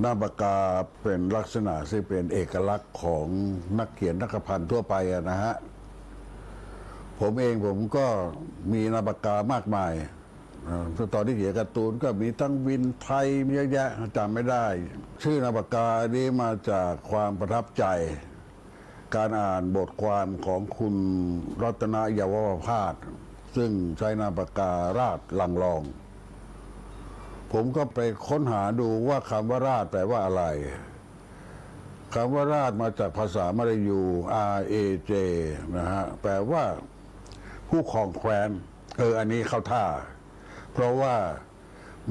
หน้าปากกาเป็นลักษณะที่เป็นเอกลักษณ์ของนักเขียนนักพันธ์ทั่วไปะนะฮะ ผมเองผมก็มีนาปากกามากมายตอนที่เขียนการ์ตูนก็มีทั้งวินไทยมีเยอะแยะจำไม่ได้ ชื่อนาปากกานี้มาจากความประทับใจ การอ่านบทความของคุณรัตนยาวภาสซึ่งใช้นาปากการาดลังรอง ผมก็ไปค้นหาดูว่าคำว่าราชแปลว่าอะไรคำว่าราชมาจากภาษามลายู R A J นะฮะแปลว่า ผู้ครองแคว้นเอออันนี้เข้าท่า เพราะว่า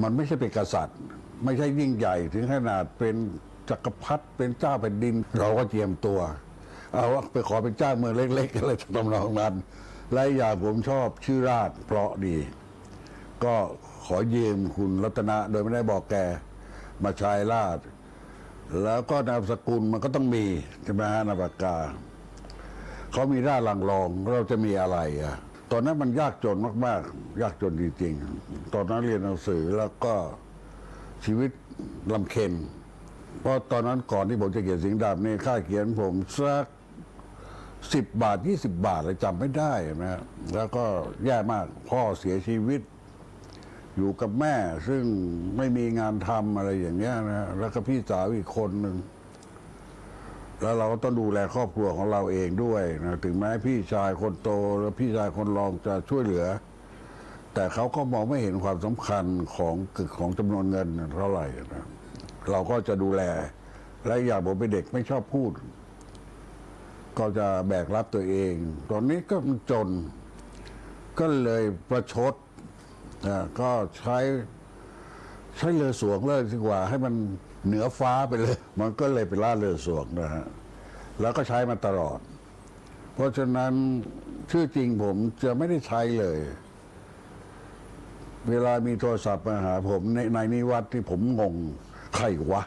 มันไม่ใช่เป็นกษัตริย์ ไม่ใช่ยิ่งใหญ่ถึงขนาดเป็นจักรพรรดิเป็นเจ้าแผ่นดิน เราก็เตรียมตัว เอาว่าไปขอเป็นเจ้าเมืองเล็กๆอะไรทำนองนั้นและอีกอย่างผมชอบชื่อราชเพราะดี ก็ ขอยืมคุณรัตนะโดยไม่ได้บอกแก มาใช้ราชแล้วก็นามสกุลมันก็ต้องมีใช่ไหมฮะนามปากกาเขามีร่าลังรองเราจะมีอะไรอะตอนนั้นมันยากจนมากๆ ยากจนจริงๆ ตอนนั้นเรียนหนังสือแล้วก็ชีวิตลำเค็ญเพราะตอนนั้นก่อนที่ผมจะเขียนสิงห์ดำนี่ค่าเขียนผมสักสิบบาทยี่สิบบาทเลยจำไม่ได้นะฮะแล้วก็แย่มากพ่อเสียชีวิต อยู่กับแม่ซึ่งไม่มีงานทำอะไรอย่างเงี้ยนะแล้วก็พี่สาวอีกคนหนึ่งแล้วเราก็ต้องดูแลครอบครัวของเราเองด้วยนะถึงแม้พี่ชายคนโตหรือพี่ชายคนรองจะช่วยเหลือ แต่เขาก็มองไม่เห็นความสำคัญของกึกของจำนวนเงินเท่าไหร่นะเราก็จะดูแล และอย่างผมเป็นเด็กไม่ชอบพูด ก็จะแบกรับตัวเอง ตอนนี้ก็จน ก็เลยประชด ก็ใช้ใช้เรือสวงเลยดีกว่า ให้มันเหนือฟ้าไปเลย มันก็เลยเป็นล่าเรือสวงนะฮะแล้วก็ใช้มาตลอด เพราะฉะนั้นชื่อจริงผมจะไม่ได้ใช้เลย เวลามีโทรศัพท์มาหาผมในในนิวัตที่ผมงง ใครวะ